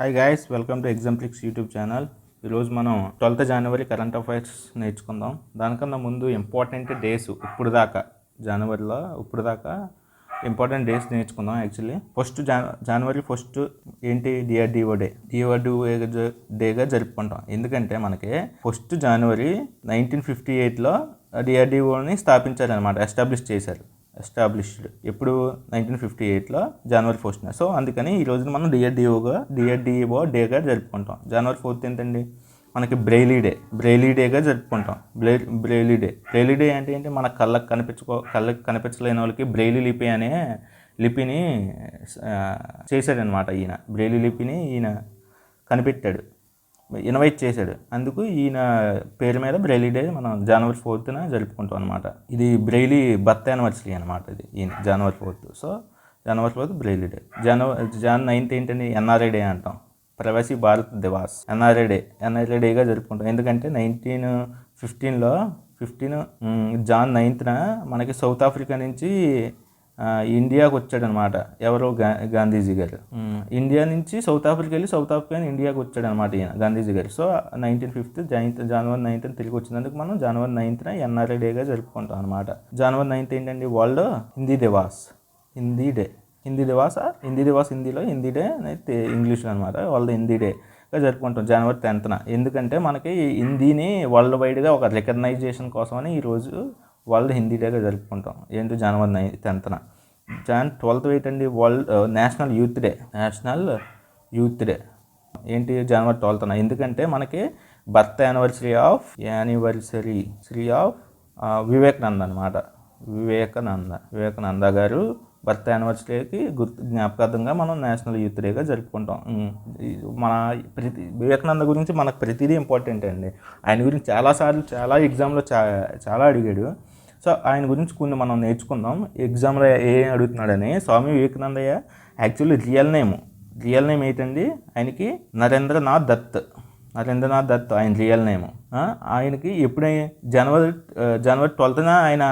Hi guys welcome to Examplix YouTube channel ఈరోజు మనం twelfth జనవరి current affairs నేర్చుకుందాం. దానికన్నా ముందు ఇంపార్టెంట్ డేస్ ఇప్పుడు దాకా జనవరిలో ఇప్పుడు దాకా ఇంపార్టెంట్ డేస్ నేర్చుకుందాం యాక్చువల్లీ ఫస్ట్ జనవరి ఫస్ట్ ఏంటి? డిఆర్డిఓ డే డిఆర్డిఓ డేగా జరుపుకుంటాం. ఎందుకంటే మనకి ఫస్ట్ జనవరి నైన్టీన్ ఫిఫ్టీ ఎయిట్లో డిఆర్డిఓని స్థాపించారనమాట ఎస్టాబ్లిష్ చేశారు. ఎస్టాబ్లిష్డ్ ఎప్పుడు? నైన్టీన్ ఫిఫ్టీ ఎయిట్లో జనవరి ఫోర్త్న సో అందుకని ఈ రోజున మనం డిఆర్డిఓగా డిఆర్డిఓ డేగా జరుపుకుంటాం. జనవరి ఫోర్త్ ఏంటండి? మనకి బ్రెయిలీ డే బ్రెయిలీ డేగా జరుపుకుంటాం. బ్రే బ్రెయిలీ డే బ్రెయిలీ డే అంటే ఏంటి? మన కళ్ళకు కనిపించుకో కళ్ళకు కనిపించలేని వాళ్ళకి బ్రెయిలీ లిపి అనే లిపిని చేశాడనమాట ఈయన. బ్రెయిలీ లిపిని ఈయన కనిపెట్టాడు. ఇన్వైట్ చేశాడు. అందుకు ఈయన పేరు మీద బ్రెయిలీ డే మనం జనవరి ఫోర్త్న జరుపుకుంటాం అనమాట ఇది బ్రెయిలీ బర్త్ యానివర్సరీ అనమాట ఇది ఈయన January fourth so January fourth Braille day. January Jan ninth ఏంటండి ఎన్ఆర్ఐ డే అంటాం. Pravasi Bharat Divas. NRI day NRI డేగా జరుపుకుంటాం. ఎందుకంటే నైన్టీన్ ఫిఫ్టీన్లో ఫిఫ్టీన్ జాన్ నైన్త్న మనకి సౌత్ ఆఫ్రికా నుంచి ఇండియాకు వచ్చాడనమాట. ఎవరో గా గాంధీజీ గారు. ఇండియా నుంచి సౌత్ ఆఫ్రికా వెళ్ళి సౌత్ ఆఫ్రికా ఇండియాకి వచ్చాడనమాట ఈయన గాంధీజీ గారు. So nineteen fifth ninth January ninth తిరిగి వచ్చినందుకు మనం జనవరి నైన్త్న ఎన్ఆర్ఐ డేగా జరుపుకుంటాం అనమాట జనవరి నైన్త్ ఏంటండి వరల్డ్? హిందీ దివాస్. హిందీ డే. హిందీ దివాస హిందీ దివాస్ హిందీలో హిందీ డే అనేది ఇంగ్లీష్లో అనమాట. వాళ్ళది హిందీ డేగా జరుపుకుంటాం జనవరి టెన్త్న. ఎందుకంటే మనకి హిందీని వరల్డ్ వైడ్గా ఒక రికగ్నైజేషన్ కోసమని ఈరోజు వరల్డ్ హిందీ డేగా జరుపుకుంటాం. ఏంటి జనవరి నైన్ టెన్త్న? జాన్ ట్వెల్త్ ఏంటండి world national youth day. National youth day. ఏంటి జనవరి ట్వెల్త్న? ఎందుకంటే మనకి birth anniversary of anniversary Shri of Vivekananda అనమాట వివేకానంద వివేకానంద గారు బర్త్ యానివర్సరీకి గుర్తు జ్ఞాపకార్థంగా మనం నేషనల్ యూత్ డేగా జరుపుకుంటాం. మన ప్రతి వివేకానంద గురించి మనకు ప్రతిదీ ఇంపార్టెంట్ అండి. ఆయన గురించి చాలాసార్లు చాలా ఎగ్జామ్లో చా చాలా అడిగాడు. సో ఆయన గురించి కొన్ని మనం నేర్చుకుందాం. ఎగ్జామ్లో ఏ అడుగుతున్నాడని Swami వివేకానందయ్య actually real name. Real name ఏంటండి? ఆయనకి నరేంద్రనాథ్ దత్. నరేంద్రనాథ్ దత్ ఆయన రియల్ నేమ్. ఆయనకి ఎప్పుడై జనవరి జనవరి ట్వెల్త్న ఆయన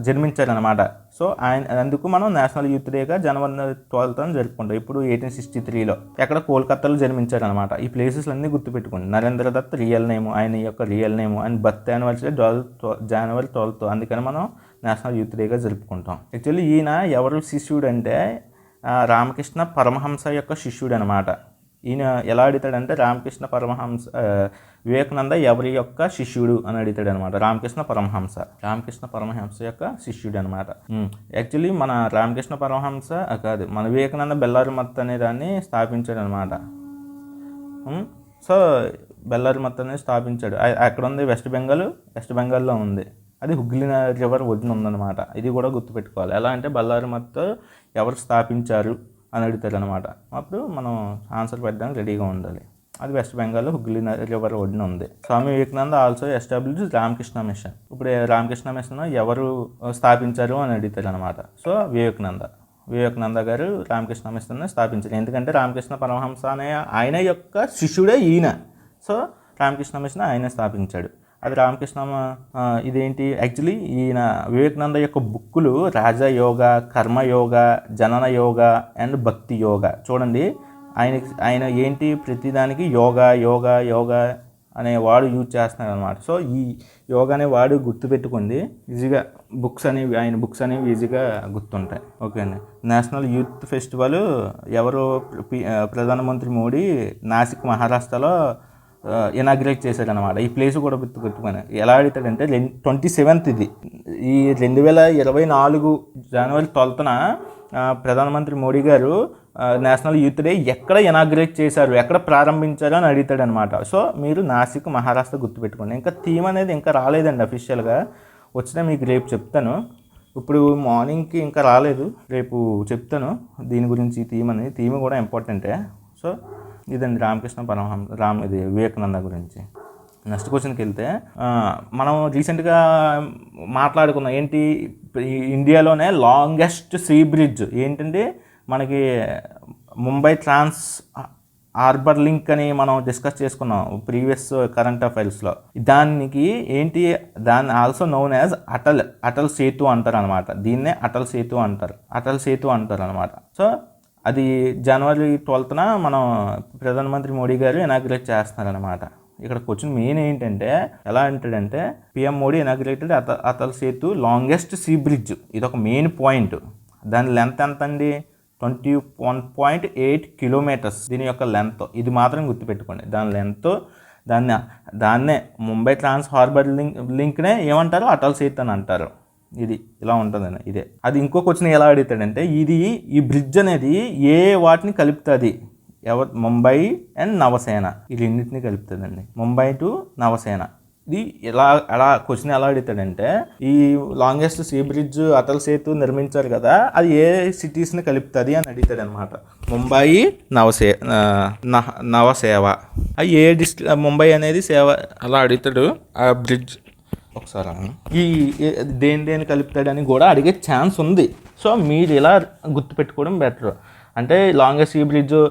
జన్మించారనమాట సో ఆయన అందుకు మనం నేషనల్ యూత్ డేగా జనవరి ట్వెల్త్ జరుపుకుంటాం. ఇప్పుడు ఎయిటీన్ సిక్స్టీ త్రీలో ఎక్కడ కోల్కతాలో జన్మించారనమాట. ఈ ప్లేసెస్ అన్నీ గుర్తుపెట్టుకోండి. నరేంద్ర దత్ రియల్ నేమ్ ఆయన యొక్క రియల్ నేమ్ ఆయన birth anniversary twelfth January twelfth అందుకని మనం నేషనల్ యూత్ డేగా జరుపుకుంటాం. యాక్చువల్లీ ఈయన ఎవరు శిష్యుడు అంటే రామకృష్ణ పరమహంస యొక్క శిష్యుడు అనమాట ఈయన ఎలా అడుగుతాడంటే రామకృష్ణ పరమహంస వివేకానంద ఎవరి యొక్క శిష్యుడు అని అడుగుతాడు అనమాట రామకృష్ణ పరమహంస. రామకృష్ణ పరమహంస యొక్క శిష్యుడు అనమాట యాక్చువల్లీ మన రామకృష్ణ పరమహంస కాదు మన వివేకానంద బెల్లారి మత్ అనే దాన్ని స్థాపించాడు అనమాట సో బెల్లారి మత్ అనేది స్థాపించాడు. ఆ- అక్కడ ఉంది వెస్ట్ బెంగాల్ వెస్ట్ బెంగాల్లో ఉంది. అది హుగ్లీ రివర్ ఒడ్డున ఉందన్నమాట ఇది కూడా గుర్తుపెట్టుకోవాలి. ఎలా అంటే బెల్లారి మత్ ఎవరు స్థాపించారు? అని అడుగుతారు అనమాట అప్పుడు మనం ఆన్సర్ పెట్టడానికి రెడీగా ఉండాలి. అది వెస్ట్ బెంగాల్లో హుగ్లీ రివర్ ఒడ్డున ఉంది. Swami Vivekananda also establish Ramakrishna mission ఇప్పుడు రామకృష్ణ మిషన్ ఎవరు స్థాపించారు అని అడుగుతారు అనమాట సో వివేకానంద. వివేకానంద గారు రామకృష్ణ మిషన్ స్థాపించారు. ఎందుకంటే రామకృష్ణ పరమహంస అనే ఆయన యొక్క శిష్యుడే ఈయన. సో రామకృష్ణ మిషన్ ఆయన స్థాపించాడు. అది రామకృష్ణ ఇదేంటి? యాక్చువల్లీ ఈయన వివేకానంద యొక్క బుక్కులు రాజయోగ కర్మయోగ జనన యోగ అండ్ భక్తి యోగ. చూడండి ఆయన ఆయన ఏంటి? ప్రతిదానికి యోగా యోగా యోగా అనే వాడు యూజ్ చేస్తున్నాడు అనమాట సో ఈ యోగా అనే వాడు గుర్తుపెట్టుకుంది ఈజీగా బుక్స్ అనేవి ఆయన బుక్స్ అనేవి ఈజీగా గుర్తుంటాయి. ఓకే అండి. నేషనల్ యూత్ ఫెస్టివల్ ఎవరు పి- ప్రధానమంత్రి మోడీ నాసిక్ మహారాష్ట్రలో ఇనాగ్రేట్ చేశాడనమాట ఈ ప్లేస్ కూడా గుర్తు పెట్టుకుని ఎలా అడుగుతాడంటే ట్వంటీ సెవెంత్ ఇది. ఈ రెండు వేల ఇరవై నాలుగు జనవరి ట్వెల్త్న ప్రధానమంత్రి మోడీ గారు నేషనల్ యూత్ డే ఎక్కడ ఇనాగ్రేట్ చేశారు ఎక్కడ ప్రారంభించారు అని అడుగుతాడనమాట సో మీరు నాసిక్ మహారాష్ట్ర గుర్తుపెట్టుకోండి. ఇంకా థీమ్ అనేది ఇంకా రాలేదండి అఫీషియల్గా వచ్చినా మీకు రేపు చెప్తాను. ఇప్పుడు మార్నింగ్కి ఇంకా రాలేదు రేపు చెప్తాను. దీని గురించి థీమ్ అనేది థీమ్ కూడా ఇంపార్టెంటే సో ఇదండి రామకృష్ణ పరమహం రామ్ ఇది వివేకానంద గురించి. నెక్స్ట్ క్వశ్చన్కి వెళ్తే మనం రీసెంట్గా మాట్లాడుకున్నాం ఏంటి ఈ ఇండియాలోనే లాంగెస్ట్ సీ బ్రిడ్జ్ ఏంటంటే మనకి ముంబై ట్రాన్స్ హార్బర్ లింక్ అని మనం డిస్కస్ చేసుకున్నాం ప్రీవియస్ కరెంట్ అఫైర్స్లో దానికి ఏంటి దాన్ని also known as Atal Atal Setu అంటారు అనమాట దీన్నే అటల్ సేతు అంటారు అటల్ సేతు అంటారు అనమాట సో అది జనవరి ట్వెల్త్న మనం ప్రధానమంత్రి మోడీ గారు ఇనాగ్రేట్ చేస్తున్నారనమాట ఇక్కడ క్వశ్చన్ మెయిన్ ఏంటంటే ఎలా అంటాడంటే పిఎం మోడీ ఇనాగ్రేటెడ్ అత Atal Setu longest sea bridge ఇది ఒక మెయిన్ పాయింట్ దాని లెంత్ ఎంత అండి twenty one point eight kilometres దీని యొక్క లెంత్ ఇది మాత్రం గుర్తుపెట్టుకోండి. దాని లెంత్ దాన్ని దాన్నే ముంబై ట్రాన్స్ హార్బర్ లింక్ లింక్నే ఏమంటారు? అటల్ సేతు అని అంటారు. ఇది ఇలా ఉంటుందని ఇదే. అది ఇంకో క్వశ్చన్ ఎలా అడుగుతాడంటే ఇది ఈ బ్రిడ్జ్ అనేది ఏ వాటిని కలుపుతుంది? ఎవ ముంబై అండ్ నవసేన ఈ రెండింటిని కలుపుతుందండి. ముంబై టు నవసేన ఇది ఎలా ఎలా క్వశ్చన్ ఎలా అడుగుతాడంటే ఈ longest sea bridge Atal Setu నిర్మించారు కదా అది ఏ సిటీస్ని కలుపుతుంది అని అడుగుతాడు అనమాట ముంబై నవసే ఆ, నవసేవ అది ఏ డిస్ట్రి ముంబై అనేది సేవ అలా అడుగుతాడు ఆ బ్రిడ్జ్ ఒకసారి? ఈ దేని దేని కలుపుతాడని కూడా అడిగే ఛాన్స్ ఉంది. సో మీరు ఇలా గుర్తుపెట్టుకోవడం బెటర్ అంటే longest sea bridge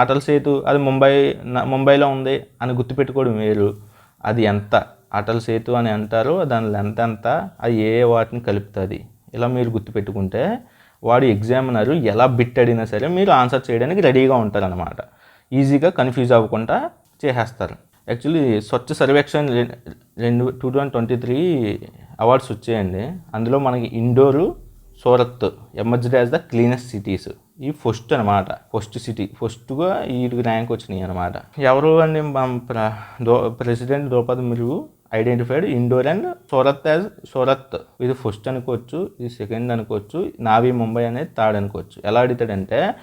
Atal Setu అది ముంబై ముంబైలో ఉంది అని గుర్తుపెట్టుకోవడం వేరు. అది ఎంత? అటల్ సేతు అని అంటారు దాని లెంత్ ఎంత? అది ఏ వాటిని కలుపుతుంది? ఇలా మీరు గుర్తుపెట్టుకుంటే వాడు ఎగ్జామినర్ ఎలా బిట్ అడిగినా సరే మీరు ఆన్సర్ చేయడానికి రెడీగా ఉంటారనమాట ఈజీగా కన్ఫ్యూజ్ అవ్వకుండా చేసేస్తారు. యాక్చువల్లీ స్వచ్ఛ సర్వేక్షణ రెండు two thousand twenty three awards వచ్చాయండి. అందులో మనకి Indore Surat emerged as the cleanest cities. ఈ ఫస్ట్ అనమాట ఫస్ట్ సిటీ. ఫస్ట్గా వీటికి ర్యాంక్ వచ్చినాయి అనమాట ఎవరు అండి ప్ర- దో president Draupadi Murmu identified Indore and Surat as Surat. ఇది ఫస్ట్ అనుకోవచ్చు ఇది సెకండ్ అనుకోవచ్చు నావి ముంబై అనేది థర్డ్ అనుకోవచ్చు. ఎలా అడుగుతాడంటే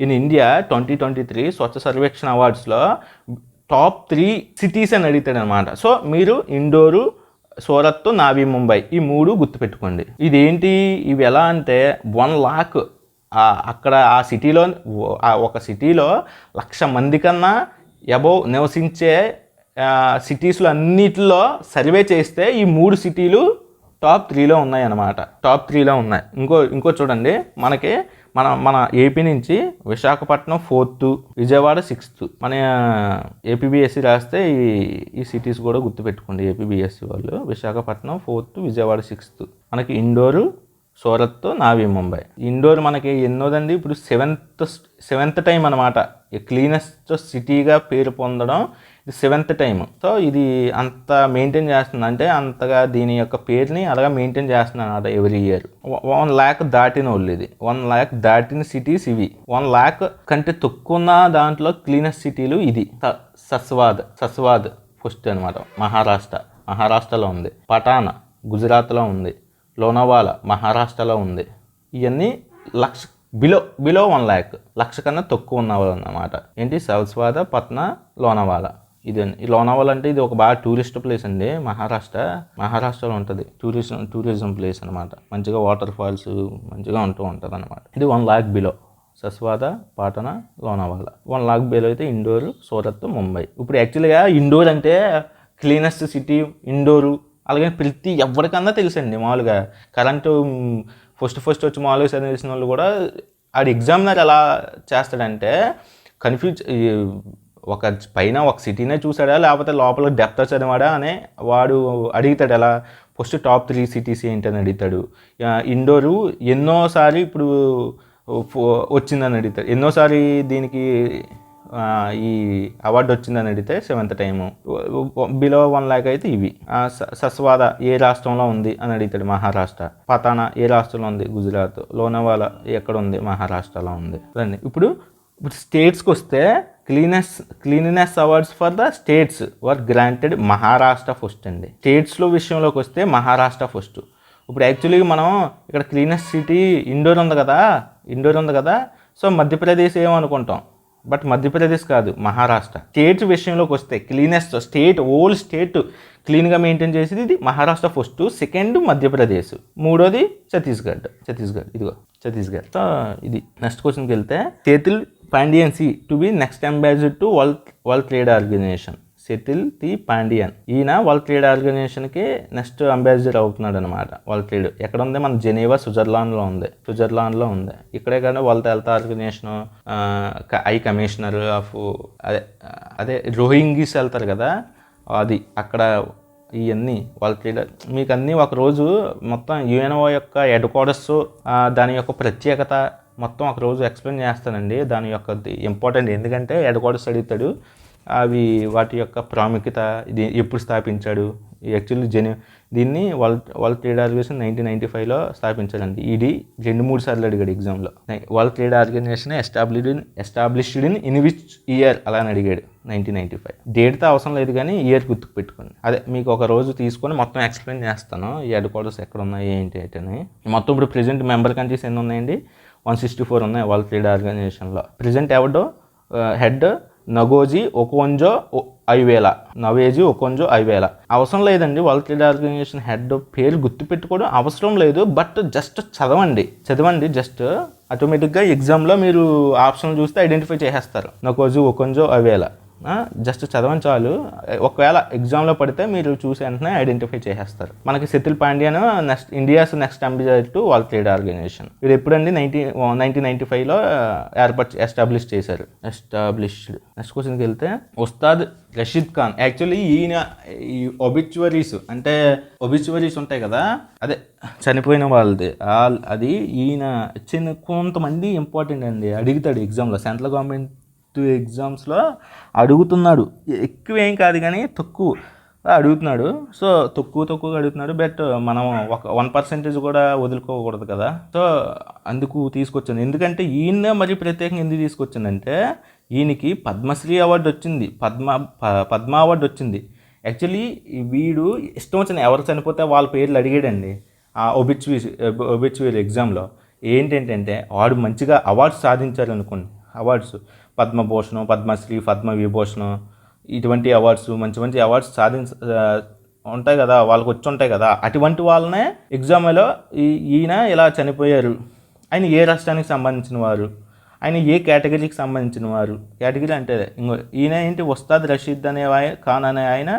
in India twenty twenty three Swachh Survekshan అవార్డ్స్లో top three cities అని అడుగుతాడు అనమాట సో మీరు ఇండోరు సూరత్ నావి ముంబై ఈ మూడు గుర్తుపెట్టుకోండి. ఇదేంటి? ఇవి ఎలా అంటే వన్ లాక్ అక్కడ ఆ సిటీలో ఒక సిటీలో లక్ష మంది కన్నా అబోవ్ నివసించే సిటీస్లో అన్నిటిలో సర్వే చేస్తే ఈ మూడు సిటీలు టాప్ త్రీలో ఉన్నాయి అన్నమాట టాప్ త్రీలో ఉన్నాయి. ఇంకో ఇంకో చూడండి. మనకి మన మన ఏపీ నుంచి విశాఖపట్నం ఫోర్త్ విజయవాడ సిక్స్త్ మన ఏపీబీఎస్సీ రాస్తే ఈ ఈ సిటీస్ కూడా గుర్తుపెట్టుకోండి. ఏపీబీఎస్సీ వాళ్ళు విశాఖపట్నం ఫోర్త్ విజయవాడ సిక్స్త్ మనకి ఇండోరు సూరత్ నావి ముంబై. ఇండోర్ మనకి ఎన్నోదండి ఇప్పుడు సెవెంత్ సెవెంత్ టైం అనమాట క్లీనెస్ట్ సిటీగా పేరు పొందడం ఇది సెవెంత్ టైం సో ఇది అంత మెయింటైన్ చేస్తుంది. అంటే అంతగా దీని యొక్క పేరుని అలాగా మెయింటైన్ చేస్తుంది అనమాట ఎవ్రీ ఇయర్. వన్ ల్యాక్ దాటిన వాళ్ళు ఇది. వన్ ల్యాక్ దాటిన సిటీస్ ఇవి. వన్ ల్యాక్ కంటే తక్కువ ఉన్న దాంట్లో క్లీనెస్ట్ సిటీలు ఇది. స- సస్వాద్ సస్వాద్ ఫస్ట్ అనమాట మహారాష్ట్ర. మహారాష్ట్రలో ఉంది. పటానా గుజరాత్లో ఉంది. లోనావాలా మహారాష్ట్రలో ఉంది. ఇవన్నీ లక్ష బిలో బిలో వన్ ల్యాక్ లక్ష కన్నా తక్కువ ఉన్నవాళ్ళు అన్నమాట ఏంటి? సౌస్వాద పట్నా లోనావాలా. ఇది లోనావాలా అంటే ఇది ఒక బాగా టూరిస్ట్ ప్లేస్ అండి. మహారాష్ట్ర మహారాష్ట్రలో ఉంటుంది. టూరిజం టూరిజం ప్లేస్ అనమాట మంచిగా వాటర్ ఫాల్స్ మంచిగా ఉంటూ ఉంటుంది అనమాట ఇది one lakh below Saswad Patan Lonavala. One lakh below అయితే ఇండోర్ సూరత్ ముంబై. ఇప్పుడు యాక్చువల్గా ఇండోర్ అంటే క్లీనెస్ట్ సిటీ ఇండోరు అలాగే ప్రతి ఎవరికన్నా తెలుసండి మామూలుగా. కరెంటు ఫస్ట్ ఫస్ట్ వచ్చి మామూలుగా చదివేసిన వాళ్ళు కూడా ఆడి ఎగ్జామినర్ ఎలా చేస్తాడంటే కన్ఫ్యూజ్ ఒక పైన ఒక సిటీనే చూసాడా లేకపోతే లోపల డెప్త్ చదివాడా అనే వాడు అడుగుతాడు ఎలా. ఫస్ట్ టాప్ త్రీ సిటీస్ ఏంటని అడుగుతాడు. ఇండోరు ఎన్నోసారి ఇప్పుడు వచ్చిందని అడుగుతాడు. ఎన్నోసారి దీనికి ఈ అవార్డు వచ్చిందని అడిగితే seventh time below one lakh అయితే ఇవి. స- సస్వాద ఏ రాష్ట్రంలో ఉంది అని అడుగుతాడు మహారాష్ట్ర. పతానా ఏ రాష్ట్రంలో ఉంది? గుజరాత్. లోనవాలా ఎక్కడ ఉంది? మహారాష్ట్రలో ఉంది. రండి. ఇప్పుడు ఇప్పుడు స్టేట్స్కి వస్తే cleanness cleanliness awards for the states were granted Maharashtra first అండి. స్టేట్స్లో విషయంలోకి వస్తే మహారాష్ట్ర ఫస్ట్ ఇప్పుడు యాక్చువల్లీ మనం ఇక్కడ క్లీనెస్ సిటీ ఇండోర్ ఉంది కదా? ఇండోర్ ఉంది కదా? సో మధ్యప్రదేశ్ ఏమనుకుంటాం? బట్ మధ్యప్రదేశ్ కాదు మహారాష్ట్ర. స్టేట్ విషయంలోకి వస్తే క్లీనెస్ట్ స్టేట్ ఓల్ స్టేట్ క్లీన్గా మెయింటైన్ చేసేది ఇది మహారాష్ట్ర ఫస్ట్ సెకండ్ మధ్యప్రదేశ్. మూడోది ఛత్తీస్గఢ్. ఛత్తీస్గఢ్ ఇదిగో ఛత్తీస్గఢ్. సో ఇది నెక్స్ట్ క్వశ్చన్కి వెళ్తే Senthil Pandian C to be next ambassador to world world trade organization. Senthil the Pandian ఈయన వరల్డ్ ట్రేడ్ ఆర్గనైజేషన్కి నెక్స్ట్ అంబాసిడర్ అవుతున్నాడు అనమాట వరల్డ్ ట్రేడ్ ఎక్కడ ఉంది మన జెనీవా స్విట్జర్లాండ్లో ఉంది. స్విట్జర్లాండ్లో ఉంది. ఇక్కడే కానీ world health organization high commissioner of అదే అదే రోహింగీస్ వెళ్తారు కదా అది అక్కడ ఇవన్నీ వాళ్ళ ట్రేడర్ మీకు అన్నీ ఒక రోజు మొత్తం యుఎన్ఓ యొక్క హెడ్ క్వార్టర్స్ దాని యొక్క ప్రత్యేకత మొత్తం ఒక రోజు ఎక్స్ప్లెయిన్ చేస్తానండి. దాని యొక్క ఇంపార్టెంట్ ఎందుకంటే హెడ్ క్వార్టర్స్ అడుగుతాడు. అవి వాటి యొక్క ప్రాముఖ్యత ఇది ఎప్పుడు స్థాపించాడు? యాక్చువల్లీ జెన్ దీన్ని world world trade organization nineteen ninety ఫైవ్లో స్థాపించాలండి ఇది రెండు మూడు సార్లు అడిగాడు ఎగ్జామ్లో. World trade organization established in established in in which year? అలా అని అడిగాడు నైన్టీన్ నైన్టీ ఫైవ్. డేట్తో అవసరం లేదు కానీ ఇయర్ గుర్తుకు పెట్టుకోండి. అదే మీకు ఒక రోజు తీసుకొని మొత్తం ఎక్స్ప్లెయిన్ చేస్తాను. ఈ హెడ్ క్వార్టర్స్ ఎక్కడ ఉన్నాయి ఏంటి అని. మొత్తం ఇప్పుడు ప్రెజెంట్ మెంబర్ కంట్రీస్ ఎన్ని ఉన్నాయండి? వన్ సిక్స్టీ ఫోర్ ఉన్నాయి వరల్డ్ ట్రేడ్ ఆర్గనైజేషన్లో. ప్రెజెంట్ ఎవడో head Ngozi Okonjo Iweala. Ngozi Okonjo Iweala. అవసరం లేదండి వరల్డ్ ట్రేడ్ ఆర్గనైజేషన్ హెడ్ పేరు గుర్తుపెట్టుకోవడం అవసరం లేదు బట్ జస్ట్ చదవండి. చదవండి జస్ట్ ఆటోమేటిక్గా ఎగ్జామ్లో మీరు ఆప్షన్ చూస్తే ఐడెంటిఫై చేసేస్తారు. నకోజు ఒకొంజో అవేల జస్ట్ చదవని చాలు. ఒకవేళ ఎగ్జామ్లో పడితే మీరు చూసి వెంటనే ఐడెంటిఫై చేసేస్తారు. మనకి Senthil Pandian next India's next ambassador to world trade organization ఇది ఎప్పుడండి? నైన్టీన్ నైన్టీన్ నైన్టీ ఫైవ్లో ఏర్పాటు ఎస్టాబ్లిష్ చేశారు. ఎస్టాబ్లిష్డ్ నెక్స్ట్ క్వశ్చన్కి వెళ్తే ఉస్తాద్ రషీద్ ఖాన్. యాక్చువల్లీ ఈయన ఈ ఒబిచువరీస్ అంటే ఒబిచువరీస్ ఉంటాయి కదా అదే చనిపోయిన వాళ్ళది. అది ఈయన చిన్న కొంతమంది ఇంపార్టెంట్ అండి. అడుగుతాడు ఎగ్జామ్లో సెంట్రల్ గవర్నమెంట్ ఎగ్జామ్స్లో అడుగుతున్నాడు. ఎక్కువ ఏం కాదు కానీ తక్కువ అడుగుతున్నాడు. సో తక్కువ తక్కువ అడుగుతున్నాడు. బట్ మనం ఒక వన్ పర్సెంటేజ్ కూడా వదులుకోకూడదు కదా. సో అందుకు తీసుకొచ్చాను. ఎందుకంటే ఈయన మరి ప్రత్యేకంగా ఎందుకు తీసుకొచ్చానంటే ఈయనకి పద్మశ్రీ అవార్డు వచ్చింది. పద్మ ప- పద్మ అవార్డు వచ్చింది. యాక్చువల్లీ వీడు ఇష్టం వచ్చిన ఎవరు చనిపోతే వాళ్ళ పేర్లు అడిగాడండి. ఆ ఒబిచ్వీ ఒబిచ్వీ ఎగ్జామ్లో. ఏంటంటే వాడు మంచిగా అవార్డ్స్ సాధించారు అనుకోండి అవార్డ్స్. పద్మభూషణం పద్మశ్రీ పద్మ విభూషణం ఇటువంటి అవార్డ్స్ మంచి మంచి అవార్డ్స్ సాధించ ఉంటాయి కదా వాళ్ళకి వచ్చి ఉంటాయి కదా. అటువంటి వాళ్ళనే ఎగ్జామ్లో ఈ ఈయన ఇలా చనిపోయారు. ఆయన ఏ రాష్ట్రానికి సంబంధించిన వారు? ఆయన ఏ కేటగిరీకి సంబంధించిన వారు? కేటగిరీ అంటే ఇంకో ఈయన ఏంటి? ఉస్తాద్ రషీద్ అనే ఖాన్ అనే ఆయన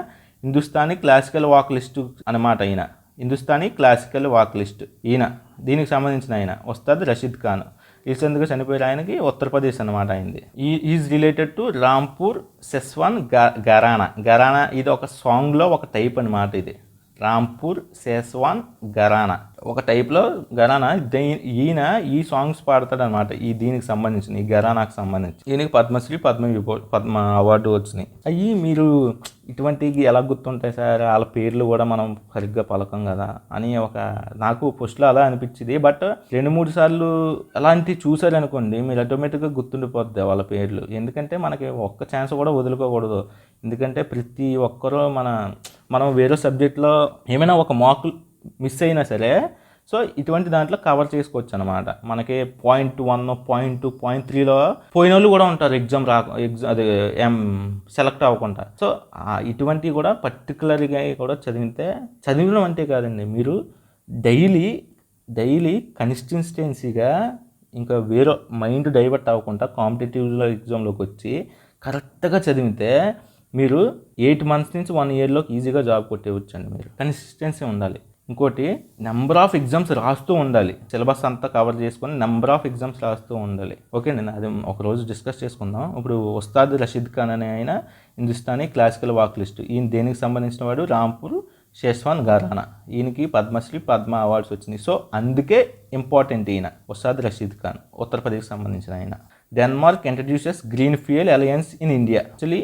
హిందుస్థానీ క్లాసికల్ వాక్లిస్ట్ అనమాట అన్నమాట ఈయన. హిందుస్థానీ క్లాసికల్ వాక్లిస్ట్ ఈయన. దీనికి సంబంధించిన ఆయన ఉస్తాద్ రషీద్ ఖాన్. రీసెంట్గా చనిపోయిన ఆయనకి ఉత్తరప్రదేశ్ అనమాట అయింది ఈ is related to Rampur Sahaswan gharana. Gharana ఇది ఒక సాంగ్లో ఒక టైప్ అనమాట ఇది. రాంపూర్ సెస్వాన్ గరానా ఒక టైప్లో గరానా ఈయన ఈ సాంగ్స్ పాడతాడు అనమాట ఈ దీనికి సంబంధించిన ఈ గరానాకు సంబంధించి. ఈయనకి పద్మశ్రీ పద్మ విభూ పద్మ అవార్డు వచ్చినాయి. అవి మీరు ఇటువంటివి ఎలా గుర్తుంటాయి సార్? వాళ్ళ పేర్లు కూడా మనం సరిగ్గా పలకం కదా? అని ఒక నాకు ఫస్ట్లో అలా అనిపించింది. బట్ రెండు మూడు సార్లు అలాంటివి చూసారనుకోండి మీరు ఆటోమేటిక్గా గుర్తుండిపోద్ది వాళ్ళ పేర్లు. ఎందుకంటే మనకి ఒక్క ఛాన్స్ కూడా వదులుకోకూడదు. ఎందుకంటే ప్రతి ఒక్కరూ మన మనం వేరే సబ్జెక్ట్లో ఏమైనా ఒక మార్కులు మిస్ అయినా సరే సో ఇటువంటి దాంట్లో కవర్ చేసుకోవచ్చు అనమాట మనకి point one point two point త్రీలో పోయిన వాళ్ళు కూడా ఉంటారు ఎగ్జామ్ రాక ఎగ్జామ్ అది ఏం సెలెక్ట్ అవ్వకుండా. సో ఇటువంటివి కూడా పర్టికులర్గా కూడా చదివితే చదివడం అంటే కాదండి. మీరు డైలీ డైలీ కన్సిస్టెన్సీగా ఇంకా వేరే మైండ్ డైవర్ట్ అవ్వకుండా కాంపిటేటివ్లో ఎగ్జామ్లోకి వచ్చి కరెక్ట్గా చదివితే మీరు ఎయిట్ మంత్స్ నుంచి వన్ ఇయర్లోకి ఈజీగా జాబ్ కొట్టేవచ్చండి మీరు. కన్సిస్టెన్సీ ఉండాలి. ఇంకోటి నెంబర్ ఆఫ్ ఎగ్జామ్స్ రాస్తూ ఉండాలి. సిలబస్ అంతా కవర్ చేసుకొని నెంబర్ ఆఫ్ ఎగ్జామ్స్ రాస్తూ ఉండాలి. ఓకే నేను అది ఒకరోజు డిస్కస్ చేసుకుందాం. ఇప్పుడు ఉస్తాద్ రషీద్ ఖాన్ అనే ఆయన హిందుస్థానీ క్లాసికల్ వాక్ లిస్ట్ ఈయన దేనికి సంబంధించిన వాడు? రాంపూర్ షేస్వాన్ గారానా ఈయనకి పద్మశ్రీ పద్మ అవార్డ్స్ వచ్చినాయి. సో అందుకే ఇంపార్టెంట్ ఈయన ఉస్తాద్ రషీద్ ఖాన్ ఉత్తరప్రదేశ్కి సంబంధించిన ఆయన. Denmark introduces green fuel alliance in India actually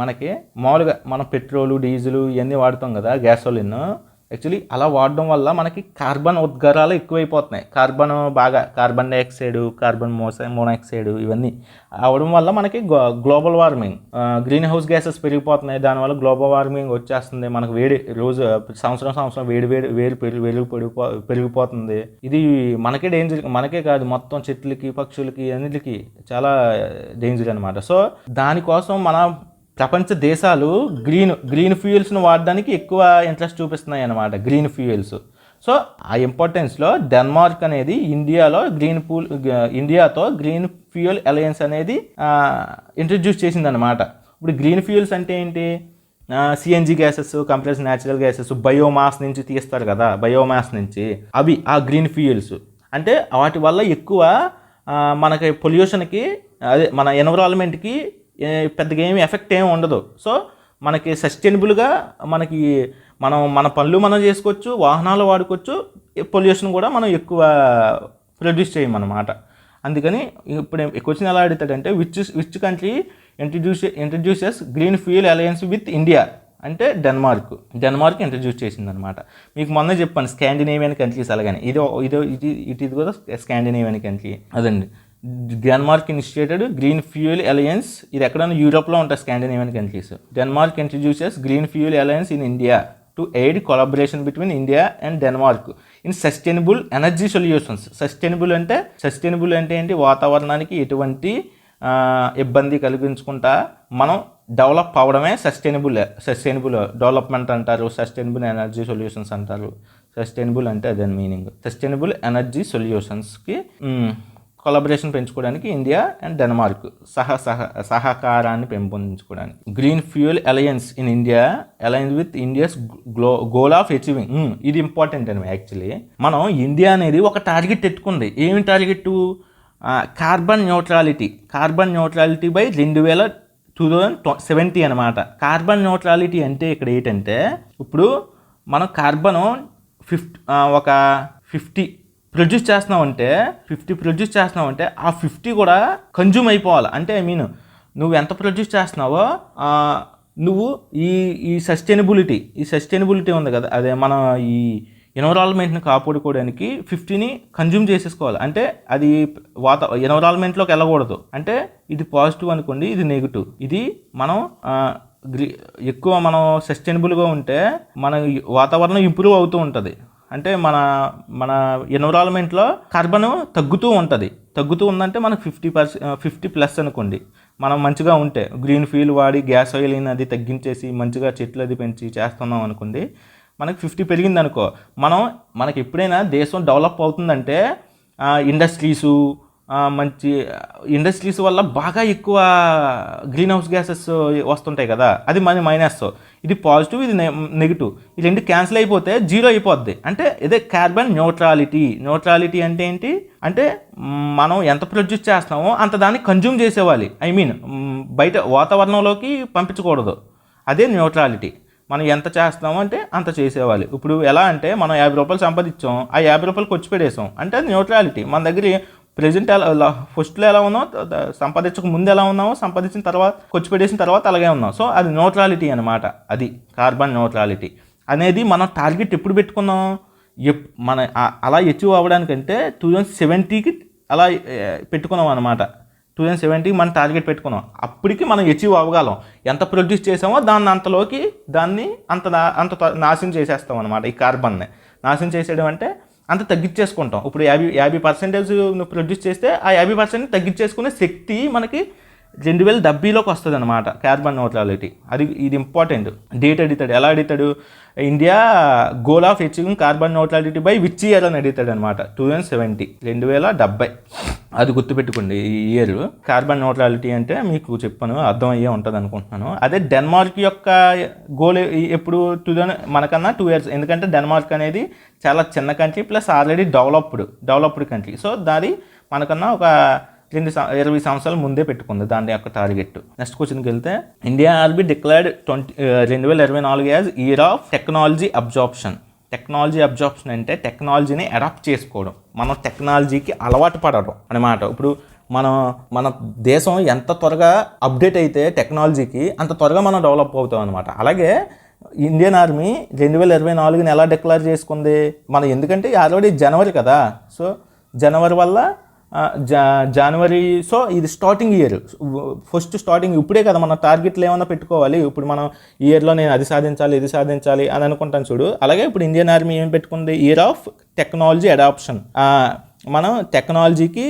మనకి మామూలుగా మనం పెట్రోలు డీజిల్ ఇవన్నీ వాడుతాం కదా గ్యాసోలిన్ యాక్చువల్లీ అలా వాడడం వల్ల మనకి కార్బన్ ఉద్గారాలు ఎక్కువైపోతున్నాయి. కార్బన్ బాగా కార్బన్ డైఆక్సైడ్ కార్బన్ మోసై మోనాక్సైడ్ ఇవన్నీ అవడం వల్ల మనకి global warming green house gases పెరిగిపోతున్నాయి. దానివల్ల గ్లోబల్ వార్మింగ్ వచ్చేస్తుంది. మనకు వేడి రోజు సంవత్సరం సంవత్సరం వేడి వేడి వేడి పెరిగి వెలుగు పెరిగిపో పెరిగిపోతుంది. ఇది మనకే డేంజర్ మనకే కాదు మొత్తం చెట్లకి పక్షులకి అన్నిటికి చాలా డేంజర్ అనమాట సో దానికోసం మన ప్రపంచ దేశాలు గ్రీన్ గ్రీన్ ఫ్యూయల్స్ను వాడడానికి ఎక్కువ ఇంట్రెస్ట్ చూపిస్తున్నాయి అన్నమాట గ్రీన్ ఫ్యూయల్స్. సో ఆ ఇంపార్టెన్స్లో డెన్మార్క్ అనేది ఇండియాలో గ్రీన్ పూల్ ఇండియాతో గ్రీన్ ఫ్యూయల్ అలయన్స్ అనేది ఇంట్రడ్యూస్ చేసిందనమాట ఇప్పుడు గ్రీన్ ఫ్యూయల్స్ అంటే ఏంటి? CNG gases compress natural gases biomass నుంచి తీస్తారు కదా బయోమాస్ నుంచి. అవి ఆ గ్రీన్ ఫ్యూయల్స్. అంటే వాటి వల్ల ఎక్కువ మనకి పొల్యూషన్కి అదే మన ఎన్విరాన్మెంట్కి పెద్దగా ఏమి ఎఫెక్ట్ ఏమి ఉండదు. సో మనకి సస్టైనబుల్గా మనకి మనం మన పనులు మనం చేసుకోవచ్చు వాహనాలు వాడుకోవచ్చు పొల్యూషన్ కూడా మనం ఎక్కువ ప్రొడ్యూస్ చేయమన్నమాట. అందుకని ఇప్పుడు క్వశ్చన్ ఎలా అడుగుతాడంటే which which country introduce introduces green fuel alliance with India అంటే డెన్మార్క్ డెన్మార్క్ ఇంట్రడ్యూస్ చేసిందనమాట మీకు మొన్న చెప్పాను స్కాండినేవియన్ కంట్రీస్ అలాగని. ఇది ఇది ఇది ఇది కూడా స్కాండినేవియన్ కంట్రీ అదండి. Denmark initiated green fuel alliance ఇది ఎక్కడైనా యూరోప్లో ఉంటాయి Scandinavian countries Denmark introduces green fuel alliance in India to aid collaboration between India and Denmark in sustainable energy solutions sustainable అంటే సస్టైనబుల్ అంటే ఏంటి? వాతావరణానికి ఎటువంటి ఇబ్బంది కలిగించుకుంటా మనం డెవలప్ అవ్వడమే సస్టైనబుల్ సస్టైనబుల్ డెవలప్మెంట్ అంటారు సస్టైనబుల్ ఎనర్జీ సొల్యూషన్స్ అంటారు. సస్టైనబుల్ అంటే అదే మీనింగ్ సస్టైనబుల్ ఎనర్జీ సొల్యూషన్స్కి కొలాబరేషన్ పెంచుకోవడానికి ఇండియా అండ్ డెన్మార్క్ సహ సహ సహకారాన్ని పెంపొందించుకోవడానికి. Green fuel alliance in India alliance with India's glow goal of achieving ఇది ఇంపార్టెంట్ అండి యాక్చువల్లీ మనం ఇండియా అనేది ఒక టార్గెట్ పెట్టుకుంది. ఏమి target carbon neutrality carbon neutrality by రెండు వేల టూ థౌజండ్ సెవెంటీ అనమాట కార్బన్ న్యూట్రాలిటీ అంటే ఇక్కడ ఏంటంటే ఇప్పుడు మనం కార్బన్ ఫిఫ్టీ ఒక ఫిఫ్టీ ప్రొడ్యూస్ చేస్తున్నావంటే ఫిఫ్టీ ప్రొడ్యూస్ చేస్తున్నావంటే ఆ ఫిఫ్టీ కూడా కన్జ్యూమ్ అయిపోవాలి. అంటే ఐ మీన్ నువ్వు ఎంత ప్రొడ్యూస్ చేస్తున్నావో నువ్వు ఈ ఈ సస్టైనబిలిటీ ఈ సస్టైనబిలిటీ ఉంది కదా అదే మన ఈ ఎన్విరాన్మెంట్ని కాపాడుకోవడానికి ఫిఫ్టీని కన్జ్యూమ్ చేసేసుకోవాలి. అంటే అది వాత ఎన్విరాన్మెంట్లోకి వెళ్ళకూడదు. అంటే ఇది పాజిటివ్ అనుకోండి ఇది నెగిటివ్ ఇది మనం గ్రీ ఎక్కువ మనం సస్టైనబుల్గా ఉంటే మన వాతావరణం ఇంప్రూవ్ అవుతూ ఉంటుంది. అంటే మన మన ఎన్విరాన్మెంట్లో కార్బన్ తగ్గుతూ ఉంటుంది. తగ్గుతూ ఉందంటే మనకు ఫిఫ్టీ పర్సెంట్ ఫిఫ్టీ ప్లస్ అనుకోండి. మనం మంచిగా ఉంటే గ్రీన్ ఫీల్ వాడి గ్యాస్ ఆయిల్ అది తగ్గించేసి మంచిగా చెట్లు అది పెంచి చేస్తున్నాం అనుకోండి మనకి ఫిఫ్టీ పెరిగింది అనుకో మనం మనకి ఎప్పుడైనా దేశం డెవలప్ అవుతుందంటే ఇండస్ట్రీసు మంచి ఇండస్ట్రీస్ వల్ల బాగా ఎక్కువ గ్రీన్ హౌస్ గ్యాసెస్ వస్తుంటాయి కదా అది మన మైనస్. ఇది పాజిటివ్ ఇది నెగిటివ్. ఈ రెండు క్యాన్సిల్ అయిపోతే జీరో అయిపోద్ది. అంటే ఇదే కార్బన్ న్యూట్రాలిటీ. న్యూట్రాలిటీ అంటే ఏంటి? అంటే మనం ఎంత ప్రొడ్యూస్ చేస్తామో అంత దాన్ని కన్జ్యూమ్ చేసేవాలి. ఐ మీన్ బయట వాతావరణంలోకి పంపించకూడదు. అదే న్యూట్రాలిటీ. మనం ఎంత చేస్తామో అంటే అంత చేసేవాలి. ఇప్పుడు ఎలా అంటే మనం యాభై రూపాయలు సంపాదించాం ఆ యాభై రూపాయలు ఖర్చు పెట్టేసాం. అంటే అది న్యూట్రాలిటీ. మన దగ్గర ప్రజెంట్ ఎలా ఫస్ట్లో ఎలా ఉన్నామో సంపాదించక ముందు ఎలా ఉన్నామో సంపాదించిన తర్వాత ఖర్చు పెట్టేసిన తర్వాత అలాగే ఉన్నాం. సో అది న్యూట్రాలిటీ అనమాట అది కార్బన్ న్యూట్రాలిటీ అనేది మనం టార్గెట్ ఎప్పుడు పెట్టుకున్నాం? ఎప్ మన అలా అచీవ్ అవ్వడానికంటే టూ థౌజండ్ సెవెంటీకి అలా పెట్టుకున్నాం అనమాట టూ థౌజండ్ సెవెంటీకి మనం టార్గెట్ పెట్టుకున్నాం. అప్పటికి మనం అచీవ్ అవ్వగలం. ఎంత ప్రొడ్యూస్ చేసామో దాన్ని అంతలోకి దాన్ని అంత అంత నాశనం చేసేస్తాం అనమాట ఈ కార్బన్ని నాశనం చేసేయడం అంటే అంత తగ్గించేసుకుంటాం. ఇప్పుడు యాభై యాభై పర్సెంటేజ్ నువ్వు ప్రొడ్యూస్ చేస్తే ఆ యాభై పర్సెంట్ తగ్గించేసుకునే శక్తి మనకి రెండు వేల డెబ్బైలోకి వస్తుంది అనమాట కార్బన్ న్యూట్రాలిటీ అది ఇది ఇంపార్టెంట్ డేట్ అడుగుతాడు ఎలా అడుగుతాడు India goal of achieving carbon neutrality by which year అని అడుగుతాడు అనమాట టూ థౌజండ్ సెవెంటీ రెండు వేల డెబ్బై అది గుర్తుపెట్టుకోండి ఈ ఇయర్ కార్బన్ న్యూట్రాలిటీ అంటే మీకు చెప్పాను అర్థమయ్యే ఉంటుంది అనుకుంటున్నాను అదే డెన్మార్క్ యొక్క గోల్ ఎప్పుడు టూ మనకన్నా టూ ఇయర్స్ ఎందుకంటే డెన్మార్క్ అనేది చాలా చిన్న country plus already developed developed country so దాని మనకన్నా ఒక రెండు ఇరవై సంవత్సరాల ముందే పెట్టుకుంది దాని యొక్క టార్గెట్ నెక్స్ట్ క్వశ్చన్కి వెళ్తే India army declared twenty రెండు వేల ఇరవై నాలుగు as year of technology absorption technology absorption అంటే టెక్నాలజీని అడాప్ట్ చేసుకోవడం. మనం టెక్నాలజీకి అలవాటు పడడం అనమాట ఇప్పుడు మనం మన దేశం ఎంత త్వరగా అప్డేట్ అయితే టెక్నాలజీకి అంత త్వరగా మనం డెవలప్ అవుతాం అనమాట అలాగే ఇండియన్ ఆర్మీ రెండు వేల ఇరవై నాలుగుని ఎలా డిక్లేర్ చేసుకుంది? మనం ఎందుకంటే ఆల్రెడీ జనవరి కదా. సో జనవరి వల్ల జా జనవరి సో ఇది స్టార్టింగ్ ఇయర్ ఫస్ట్ స్టార్టింగ్ ఇప్పుడే కదా మన టార్గెట్లు ఏమైనా పెట్టుకోవాలి? ఇప్పుడు మనం ఇయర్లో నేను అది సాధించాలి ఇది సాధించాలి అని అనుకుంటాను చూడు. అలాగే ఇప్పుడు ఇండియన్ ఆర్మీ ఏం పెట్టుకుంది? ఇయర్ ఆఫ్ టెక్నాలజీ అడాప్షన్ మనం టెక్నాలజీకి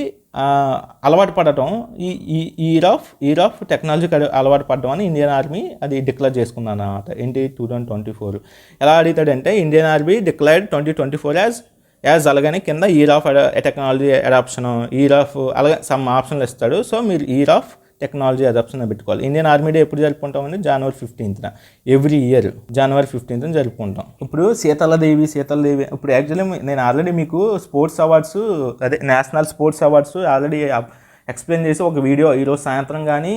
అలవాటు పడటం ఈ ఈ ఇయర్ ఆఫ్ ఇయర్ ఆఫ్ టెక్నాలజీకి అలవాటు పడడం అని ఇండియన్ ఆర్మీ అది డిక్లేర్ చేసుకుందాం అన్నమాట ఏంటి? టూ థౌజండ్ ట్వంటీ ఫోర్ ఎలా అడుగుతాడంటే Indian army declared twenty twenty four as as అలాగనే కింద year of technology adoption year of అలాగే సమ్ ఆప్షన్లు ఇస్తాడు. సో మీరు ఈర్ ఆఫ్ టెక్నాలజీ అడాప్షన్ పెట్టుకోవాలి. ఇండియన్ ఆర్మీ డే ఎప్పుడు జరుపుకుంటామండి? జనవరి ఫిఫ్టీన్త్న ఎవ్రీ ఇయర్ జనవరి ఫిఫ్టీన్త్న జరుపుకుంటాం. ఇప్పుడు సీతలదేవి సీతలదేవి ఇప్పుడు యాక్చువల్లీ నేను ఆల్రెడీ మీకు స్పోర్ట్స్ అవార్డ్స్ అదే national sports awards already explain చేసి ఒక వీడియో ఈరోజు సాయంత్రం కానీ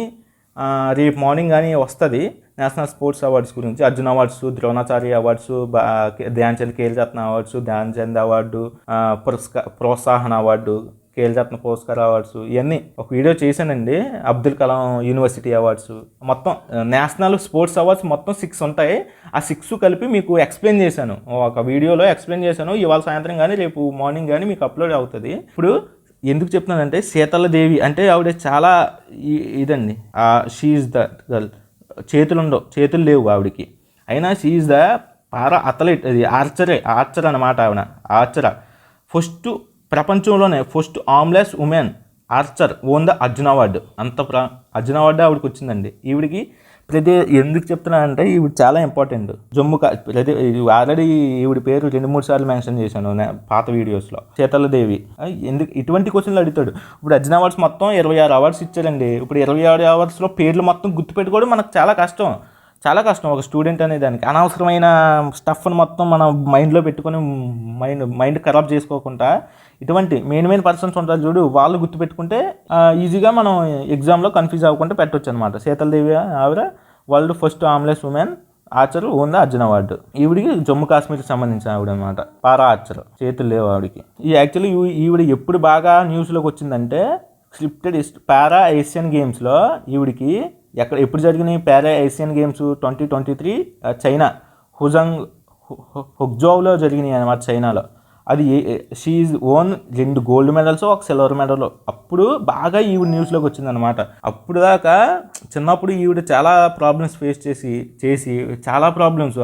రేపు మార్నింగ్ కానీ వస్తుంది. నేషనల్ స్పోర్ట్స్ అవార్డ్స్ గురించి అర్జున్ అవార్డ్స్ ద్రోణాచార్య అవార్డ్స్ బా- ధ్యాన్ చంద్ ఖేల్ రత్న అవార్డ్స్ ధ్యాన్ చంద్ అవార్డు ఆ, పురస్క ప్రోత్సాహన అవార్డు కేల్రత్న పురస్కార్ అవార్డ్స్ ఇవన్నీ ఒక వీడియో చేశానండి. Abdul Kalam university awards. మొత్తం నేషనల్ స్పోర్ట్స్ అవార్డ్స్ మొత్తం సిక్స్ ఉంటాయి. ఆ సిక్స్ కలిపి మీకు ఎక్స్ప్లెయిన్ చేశాను. ఒక వీడియోలో ఎక్స్ప్లెయిన్ చేశాను. ఇవాళ సాయంత్రం కానీ రేపు మార్నింగ్ కానీ మీకు అప్లోడ్ అవుతుంది. ఇప్పుడు ఎందుకు చెప్తున్నానంటే శీతల దేవి అంటే ఆవిడ చాలా ఇ- ఇదండి. షీఈ్ ద గర్ల్ చేతులు ఉండవు చేతులు లేవు ఆవిడికి. అయినా షీఈ్ ద పారా అథ్లెట్ అది ఆర్చరే ఆర్చర్ అనమాట ఆవిడ ఆర్చర ఫస్ట్ ప్రపంచంలోనే first armless women archer won the Arjun award అంత ప్ర అర్జున్ అవార్డు ఆవిడకి వచ్చిందండి ఈవిడికి ప్రతి ఎందుకు చెప్తున్నానంటే ఇవి చాలా ఇంపార్టెంట్. జమ్మూ ప్రతి ఆల్రెడీ ఈవిడ పేరు రెండు మూడు సార్లు మెన్షన్ చేశాను పాత వీడియోస్లో. శీతలదేవి. ఎందుకు ఇటువంటి క్వశ్చన్లు అడుగుతాడు. ఇప్పుడు అర్జున్ అవార్డ్స్ మొత్తం ఇరవై ఆరు అవార్డ్స్ ఇచ్చారండి ఇప్పుడు ఇరవై ఆరు అవార్డ్స్లో పేర్లు మొత్తం గుర్తుపెట్టుకోవడం మనకు చాలా కష్టం. చాలా కష్టం ఒక స్టూడెంట్ అనే దానికి. అనవసరమైన స్టఫ్ని మొత్తం మనం మైండ్లో పెట్టుకొని మైండ్ మైండ్ ఖరాబ్ చేసుకోకుండా ఇటువంటి మెయిన్ మెయిన్ పర్సన్స్ ఉంటారు చూడు వాళ్ళు గుర్తుపెట్టుకుంటే ఈజీగా మనం ఎగ్జామ్లో కన్ఫ్యూజ్ అవ్వకుండా పెట్టొచ్చు అనమాట శీతలదేవి ఆవిడ world first armless women archer won the Arjun award. ఈవిడికి జమ్మూ కాశ్మీర్కి సంబంధించిన ఆవిడ అనమాట పారా ఆర్చర్ చేతులు లేవు ఆవిడకి. ఈ యాక్చువల్లీ ఈవిడ ఎప్పుడు బాగా న్యూస్లోకి వచ్చిందంటే స్క్రిప్టెడ్ పారా ఏషియన్ గేమ్స్లో ఈవిడికి ఎక్కడ ఎప్పుడు జరిగినాయి para Asian games twenty twenty three? China. హుజంగ్ హుగ్జోవ్లో జరిగినాయి అనమాట చైనాలో. అది షీఈ్ ఓన్ రెండు గోల్డ్ మెడల్స్ ఒక సిల్వర్ మెడల్ అప్పుడు బాగా ఈవిడ న్యూస్లోకి వచ్చిందనమాట అప్పుడు దాకా చిన్నప్పుడు ఈవిడ చాలా ప్రాబ్లమ్స్ ఫేస్ చేసి చేసి చాలా ప్రాబ్లమ్స్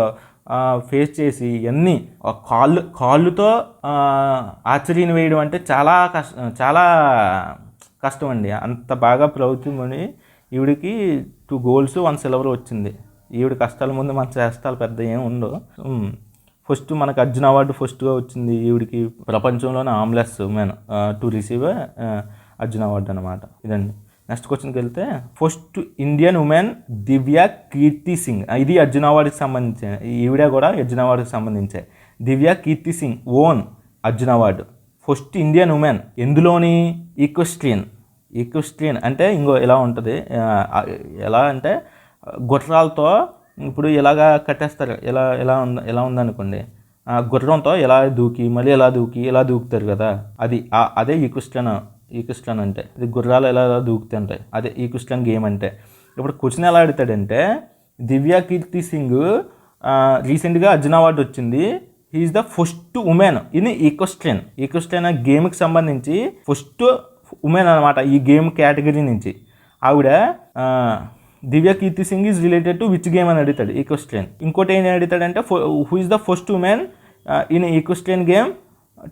ఫేస్ చేసి ఇవన్నీ కాళ్ళు కాళ్ళుతో ఆశ్చర్యం వేయడం అంటే చాలా కష్ట చాలా కష్టం అండి. అంత బాగా ప్రభుత్వం అని ఈవిడికి టూ గోల్స్ వన్ సిల్వర్ వచ్చింది. ఈవిడ కష్టాల ముందు మన చేష్టాలు పెద్ద ఏం ఉండవు. ఫస్ట్ మనకు అర్జున్ అవార్డు ఫస్ట్గా వచ్చింది ఈవిడికి. ప్రపంచంలోనే armless women to receive Arjun award అనమాట ఇదండి. నెక్స్ట్ క్వశ్చన్కి వెళ్తే first Indian women Divya Kirti Singh ఇది అర్జున్ అవార్డుకి సంబంధించి ఈవిడ కూడా అర్జున్ అవార్డుకి సంబంధించే. Divya Kirti Singh won Arjun award. First Indian women ఎందులోని? Equestrian equestrian అంటే ఇంకో ఇలా ఉంటుంది? ఎలా అంటే గుర్రాలతో ఇప్పుడు ఇలాగా కట్టేస్తారు? ఎలా ఎలా ఉంది ఎలా ఉందనుకోండి. గుర్రంతో ఎలా దూకి మళ్ళీ ఎలా దూకి ఎలా దూకుతారు కదా? అది అదే ఈక్వస్ట్రియన్ ఈక్వస్ట్రియన్ అంటే. ఇది గుర్రాలు ఎలా ఎలా దూకుతుంటాయి అదే ఈక్వస్ట్రియన్ గేమ్ అంటే. ఇప్పుడు క్వశ్చన్ ఎలా ఆడతాడంటే దివ్య కీర్తి సింగ్ రీసెంట్గా అర్జున్ అవార్డు వచ్చింది. He is the first women in equestrian equestrian గేమ్కి సంబంధించి ఫస్ట్ ఉమెన్ అనమాట ఈ గేమ్ కేటగిరీ నుంచి. ఆవిడ Divya Kirti Singh is related to which game అని అడుగుతాడు? ఈక్వస్ట్రియన్ ఇంకోటి ఏం అడుగుతాడంటే who is the first women in equestrian game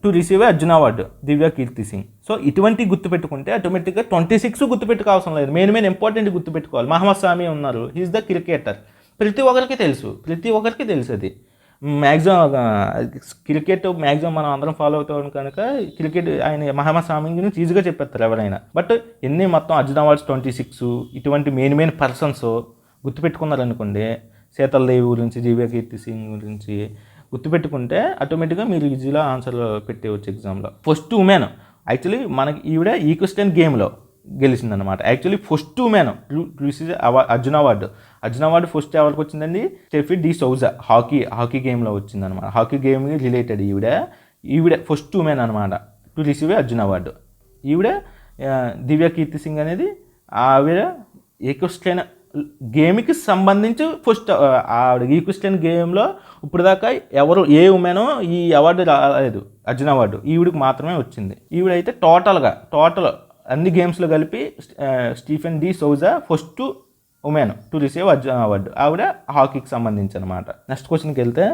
to receive Arjun award Divya Kirti Singh. So ఇటువంటి గుర్తుపెట్టుకుంటే ఆటోమేటిక్గా ట్వంటీ సిక్స్ గుర్తుపెట్టుకోవాల్సిన లేదు. మెయిన్ మెయిన్ ఇంపార్టెంట్ గుర్తుపెట్టుకోవాలి. మహమ్మద్ స్వామి ఉన్నారు. హీఈస్ ద క్రికెటర్ ప్రతి ఒక్కరికి తెలుసు. ప్రతి ఒక్కరికి తెలుసు అది. మ్యాక్సిమం క్రికెట్ మ్యాక్సిమం మనం అందరం ఫాలో అవుతాం కనుక క్రికెట్ ఆయన మహమ్మద్ స్వామి గురించి ఈజీగా చెప్పేస్తారు ఎవరైనా. బట్ ఎన్ని మొత్తం అర్జున్ అవార్డ్స్ ట్వంటీ సిక్స్ ఇటువంటి మెయిన్ మెయిన్ పర్సన్స్ గుర్తుపెట్టుకున్నారనుకోండి శీతల్ దేవి గురించి దివ్య కీర్తి సింగ్ గురించి గుర్తుపెట్టుకుంటే ఆటోమేటిక్గా మీరు ఈజీగా ఆన్సర్ పెట్టేవచ్చు ఎగ్జామ్లో ఫస్ట్ ఉమెన్ యాక్చువల్లీ మనకి ఈవిడ ఈక్వెస్టన్ గేమ్లో గెలిచిందనమాట actually first women award Arjun award Arjun award first ఎవరికి వచ్చిందండి? Stephie D Souza hockey hockey గేమ్లో వచ్చిందనమాట హాకీ గేమ్ రిలేటెడ్ ఈవిడ. ఈవిడ ఫస్ట్ ఉమెన్ అనమాట టు రిసీవ్ అర్జున్ అవార్డు ఈవిడ దివ్య కీర్తి సింగ్ అనేది ఆవిడ ఏ గేమ్కి సంబంధించి ఫస్ట్ ఆవిడ ఈ గేమ్లో ఇప్పుడు దాకా ఎవరు ఏ ఉమెనో ఈ అవార్డు రాలేదు. అర్జున్ అవార్డు ఈవిడికి మాత్రమే వచ్చింది. ఈవిడైతే టోటల్గా టోటల్ అన్ని గేమ్స్లో కలిపి Stephen D'Souza first women to receive Arjun award. ఆవిడ హాకీకి సంబంధించి అనమాట నెక్స్ట్ క్వశ్చన్కి వెళ్తే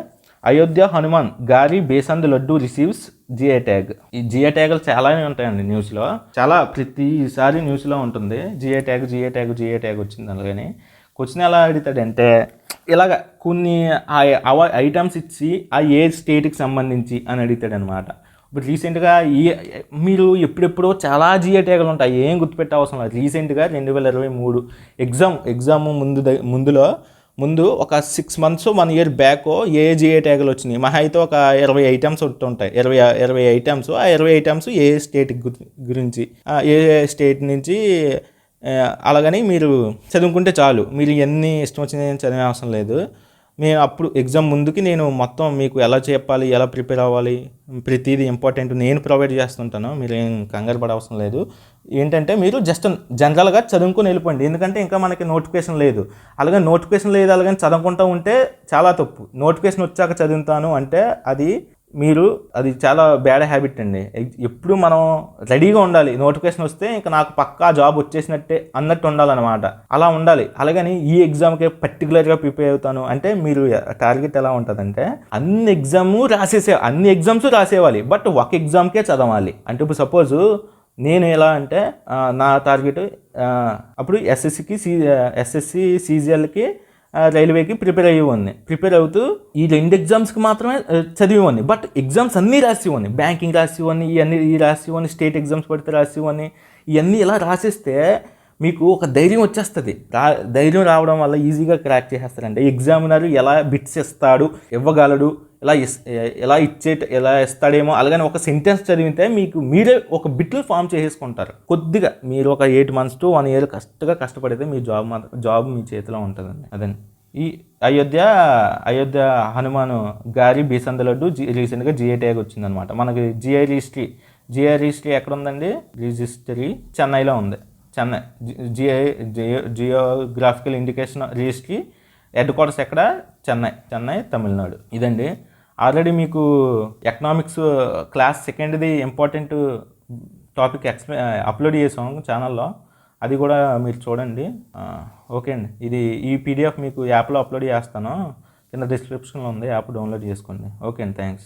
Ayodhya Hanumangarhi besan laddu receives GI tag. ఈ జిఐ ట్యాగులు చాలానే ఉంటాయండి న్యూస్లో. చాలా ప్రతిసారి న్యూస్లో ఉంటుంది. GI tag GI tag GI tag వచ్చింది అలాగని క్వశ్చన్ ఎలా అడుగుతాడంటే ఇలాగ కొన్ని ఆ ఐటమ్స్ ఇచ్చి ఆ ఏ స్టేట్కి సంబంధించి అని అడుగుతాడనమాట. ఇప్పుడు రీసెంట్గా ఈ మీరు ఎప్పుడెప్పుడో చాలా జీఏ టేగలు ఉంటాయి. ఏం గుర్తుపెట్టే అవసరం లేదు. రీసెంట్గా రెండు వేల ఇరవై మూడు ఎగ్జామ్ ఎగ్జామ్ ముందు ముందులో ముందు ఒక six months one year back ఏ జిఏ ట్యాగులు వచ్చినాయి. మహా అయితే ఒక ఇరవై ఐటమ్స్ ఉంటాయి. ఇరవై ఇరవై ఐటమ్స్ ఆ ఇరవై ఐటమ్స్ ఏ స్టేట్ గురించి ఆ, ఏ స్టేట్ నుంచి అలాగని మీరు చదువుకుంటే చాలు. మీరు ఎన్ని ఇష్టం వచ్చినాయి చదివే అవసరం లేదు. నేను అప్పుడు ఎగ్జామ్ ముందుకి నేను మొత్తం మీకు ఎలా చెప్పాలి ఎలా ప్రిపేర్ అవ్వాలి ప్రతిదీ ఇంపార్టెంట్ నేను ప్రొవైడ్ చేస్తుంటాను మీరు ఏం కంగారు పడవసరం అవసరం లేదు. ఏంటంటే మీరు జస్ట్ జనరల్గా చదువుకొని వెళ్ళిపోండి ఎందుకంటే ఇంకా మనకి నోటిఫికేషన్ లేదు. అలాగే నోటిఫికేషన్ లేదు అలాగని చదువుకుంటూ ఉంటే చాలా తప్పు. నోటిఫికేషన్ వచ్చాక చదువుతాను అంటే అది మీరు అది చాలా బ్యాడ్ హ్యాబిట్ అండి. ఎగ్- ఎప్పుడు మనం రెడీగా ఉండాలి. నోటిఫికేషన్ వస్తే ఇంకా నాకు పక్కా జాబ్ వచ్చేసినట్టే అన్నట్టు ఉండాలన్నమాట. అలా ఉండాలి. అలాగని ఈ ఎగ్జామ్కే పర్టికులర్గా ప్రిపేర్ అవుతాను. అంటే మీరు టార్గెట్ ఎలా ఉంటుందంటే అన్ని ఎగ్జామ్ రాసేసే అన్ని ఎగ్జామ్స్ రాసేవాలి. బట్ ఒక ఎగ్జామ్కే చదవాలి. అంటే ఇప్పుడు సపోజ్ నేను ఎలా అంటే నా టార్గెట్ అప్పుడు ఎస్ఎస్సికి సి ఎస్ఎస్సి సీజీఎల్కి రైల్వేకి ప్రిపేర్ అయ్యేవాడిని. ప్రిపేర్ అవుతూ ఈ రెండు ఎగ్జామ్స్కి మాత్రమే చదివి ఉంది బట్ ఎగ్జామ్స్ అన్నీ రాసేవాడిని. బ్యాంకింగ్ రాసివ్వని ఇవన్నీ ఈ రాసివ్వని స్టేట్ ఎగ్జామ్స్ పడితే రాసివ్వని ఇవన్నీ ఇలా రాసిస్తే మీకు ఒక ధైర్యం వచ్చేస్తుంది. రా ధైర్యం రావడం వల్ల ఈజీగా క్రాక్ చేసేస్తారంటే ఎగ్జామినర్ ఎలా బిట్స్ ఇస్తాడు ఇవ్వగలడు ఎలా ఇస్ ఎలా ఇచ్చే ఎలా ఇస్తాడేమో అలాగని ఒక సెంటెన్స్ చదివితే మీకు మీరే ఒక బిట్లు ఫామ్ చేసేసుకుంటారు. కొద్దిగా మీరు ఒక eight months to one year కష్టంగా కష్టపడితే మీ జాబ్ జాబ్ మీ చేతిలో ఉంటుందండి. అదండి. ఈ అయోధ్య అయోధ్య హనుమాను గారి బీసంద లడ్డు జీ రీసెంట్గా జిఐ ట్యాగ్ వచ్చిందనమాట మనకి జిఐ రిజిస్ట్రీ జిఐ రిజిస్ట్రీ ఎక్కడ ఉందండి రిజిస్ట్రీ చెన్నైలో ఉంది. Chennai. GI geo geographical indication registry headquarters ఎక్కడ? చెన్నై. చెన్నై తమిళనాడు. ఇదండి. ఆల్రెడీ మీకు ఎకనామిక్స్ క్లాస్ సెకండ్ది ఇంపార్టెంట్ టాపిక్ ఎక్స్ప్లె అప్లోడ్ చేసాం ఛానల్లో. అది కూడా మీరు చూడండి. ఓకే అండి. ఇది ఈ పీడిఎఫ్ మీకు యాప్లో అప్లోడ్ చేస్తాను. కింద డిస్క్రిప్షన్లో ఉంది. యాప్ డౌన్లోడ్ చేసుకోండి. ఓకే అండి. థ్యాంక్స్